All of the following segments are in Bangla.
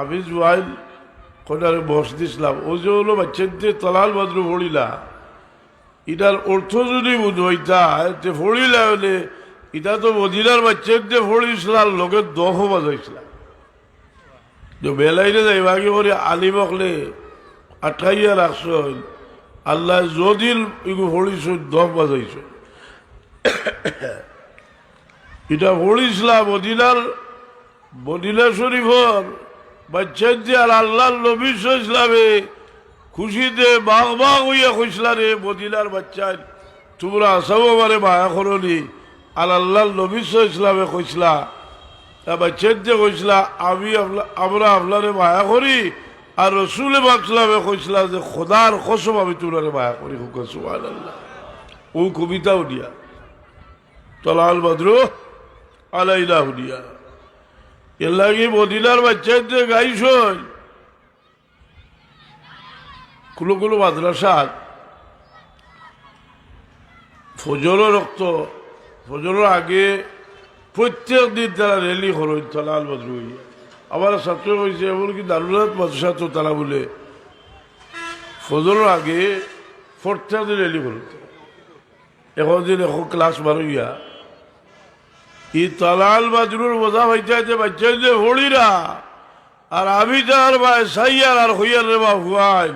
আমি জুয়াইল কোনারে বস দিছিলাম। ও যে হলো বাচ্চাদের তলাল মাত্র পড়িলা এটার অর্থ যদি বুঝইতা তে পড়িলা হলে এটা তো মদিনার বাচ্চাদের পড়িছিলাম লোকে দহ বাজাইছিলাম। যে বেলাইলে যাইবাগে করে আলিমকলে আটকাইয়া রাখছ। আল্লাহ যদিল ইগু পড়িছ দহ বাজাইছ। এটা পড়িছিলাম মদিনার, মদিনা শরীফর। বাচ্চাদি আর আল্লাহ নবী ইসলামে খুশিতে বাঘ বাঘ হইয়া কইসলা রে, মদিনার বাচ্চায় তোমরা আসামো মানে মায়া করনি। আর আল্লাহ নবী ইসলামে কইসলা বাচ্চাতে কইসলা আমি আমরা আপনারে মায়া করি। আর রসুলে বাকলামে কইসলা যে খোদার কসম আমি তোমরা মায়া করি। হুকা আল্লাহ ও কবিতাও দিয়া। তলাল বদ্র আলাইলা হুদিয়া এর লাগে মদিনার বাচ্চাদের গাইছ কুলো কুলো মাদ্রাসাত ফজরের রক্ত, ফজরের আগে প্রত্যেক দিন তারা র্যালি তলাল বদ্র হইয়া আমার ছাত্র হয়েছে এমনকি দারুনাথ মাদ্রাসা তো তারা বলে, ফজরের আগে প্রত্যেক দিন র্যালি হরই। এখন দিন এখন ক্লাস বারোইয়া ই তলাল বাজরুর বোঝা হইতে যে বাচ্চা যে হলিরা। আর আমি যার বা সাইয়ার আর হইয়ার রে বা হুয়াই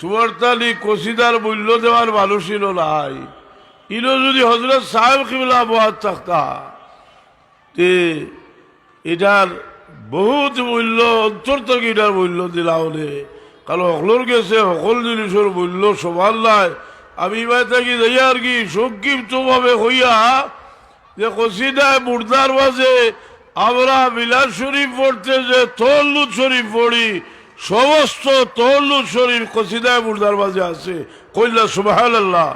তোমার তালি কসিদার মূল্য দেওয়ার মানুষই নাই। ইনো যদি হজরত সাহেব কিবলা বহাত থাকতা, তে এটার বহুত মূল্য, অন্তর থেকে এটার মূল্য দিলা হলে কারণ সকলোর গেছে সকল জিনিসের মূল্য সমান নাই। আমি এবার থাকি যাই আর কি সংক্ষিপ্ত ভাবে হইয়া যে কসিদায় মুর্দার বাজে আমরা বিলাস শরীফ পড়তে যে তহল্লুদ শরীফ পড়ি, সমস্ত তহল্লুদ শরীফ কসিদায় মুর্দার বাজে আছে। কইলা সুবাহ আল্লাহ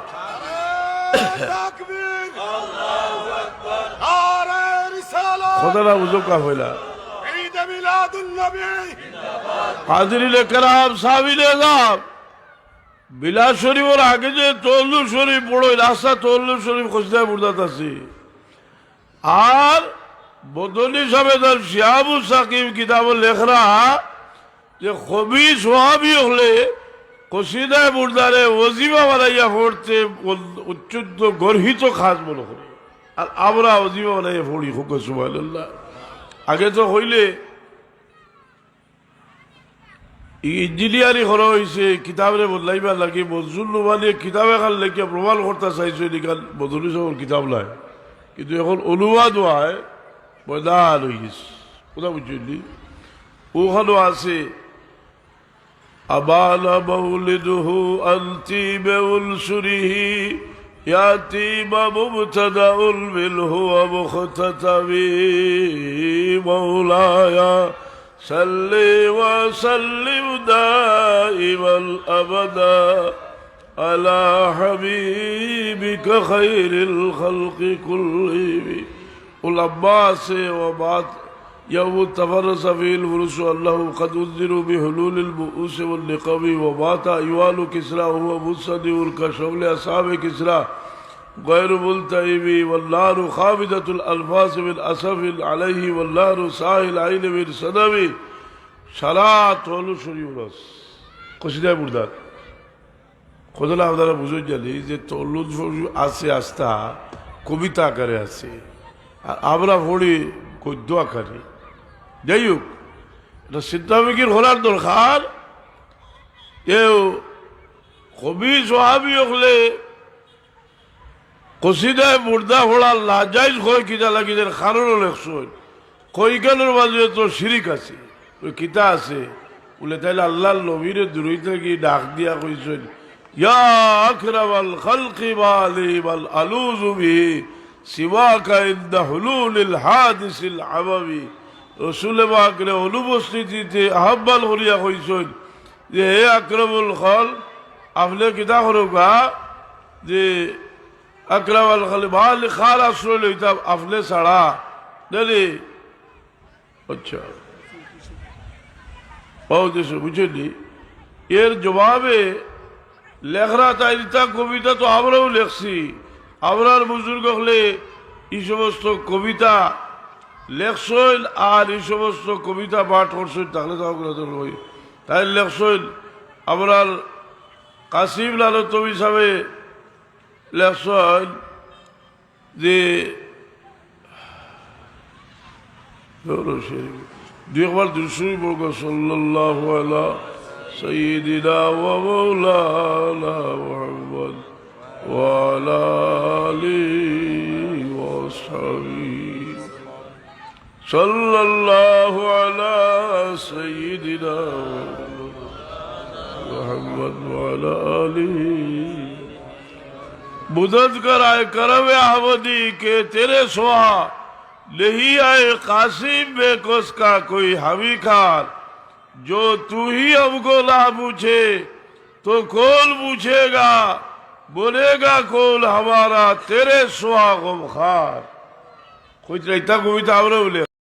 বুঝোকা হইলা হাজিরিলে আগে যে তল্লু শরীফ পড়ো, রাস্তা তল্লু শরীফ কসিদায় মুর্দাত আছে। আর বদলি সবেদার শিয়াবু সাকিব কিতাব লেখরা যে কবি সোহাবি হলে কসিদায় মুর্দারে ওজিমা বানাইয়া পড়তে উচ্চুদ্ধ গর্হিত খাস মনে করে। আর আমরা ওজিমা বানাইয়া পড়ি, হুক সুবাহ আগে তো হইলে ইঞ্জিনিয়ারিং করা হয়েছে কিতাবরে বদলাইবার লাগে। মজুর নোমানিয়ে কিতাব এখন লেখে প্রমাণ করতে চাইছে লিখান মধুরী সবর কিতাব নাই। কিন্তু এখন অনুবাদ হয় বদা আলহিস কোথা বুঝলি? ওখানে আছে, আবাল মৌলিদহু আন্তি বেউল সুরিহি, ইয়াতি মামুবতাদা উলবিল হুয়া মুখতাতাবি মাওলায়া সাল্লি ওয়া সাল্লিম দাইমাল আবাদা। على حبيبك خير الخلق كلهم. العباس وبعد يوم تفرس في الفرس والله قد أذر بحلول البؤوس والنقم. وبات أيوال كسرى وهو مستدور كشغل أصحاب كسرى. غير ملتئم والنار خافضة الألفاظ من أسف عليه والنار ساهل العين من صدم شرات ولو شريونس قصدي بردان. খোদলা আপনারা বুঝুন জানি যে শরীর আছে আস্থা, কবিতা আকারে আছে আর আমরা পড়ি গদ্য আকারে। যাই হোক এটা সিদ্ধামিকির হলার দরকার। এও কবি সোহাবি হলে কসিদায় মুর্দা ফোড়ার লাজাইজ কয় কিতা লাগিদের কারণ লেখছই কইকানোর মাঝে তো শিরিক আছে কিতা আছে। বলে তাইলে আল্লাহ নবীর দূরই থেকে ডাক দিয়া কইছেন ইয়া আকরামাল খালকি বালি বাল আলুজু বিহি সিওয়াকা ইন্দা হুলুলিল হাদিসিল আবাবি। রসুলে বাকরে অনুপস্থিতিতে আহ্বান করিয়া কইসন যে, হে আক্রমুল খল, আপনি কিতা করুকা যে আকরাম আল খালি ভালো খাল আশ্রয় লইতাম আপনি ছাড়া। জানি আচ্ছা। বুঝলি এর জবাবে লেখরা তাইতা কবিতা তো আমরাও লেখছি। আমরার বুজুর্গ হলে এই সমস্ত কবিতা লেখছইল আর এই সমস্ত কবিতা পাঠ করছইল তাহলে তো আপনাদের হই তাই লেখছইল আমরার কাসিম লালতম হিসাবে লেখছইল যে দুই একবার দুশোই বর্গ সাল্লাহ سيدنا ومولانا محمد وعلى آله وصحبه. صلى الله على سيدنا محمد وعلى آله. مدد کر آئے کرم احمدی کے تیرے سوا نہیں آئے قاسم بے کس کا کوئی حمی خان. जो तू ही हमको ना पूछे तो कौन पूछेगा बोलेगा कौन हमारा तेरे सुहा गुम खार कुछ रहता कविता बोले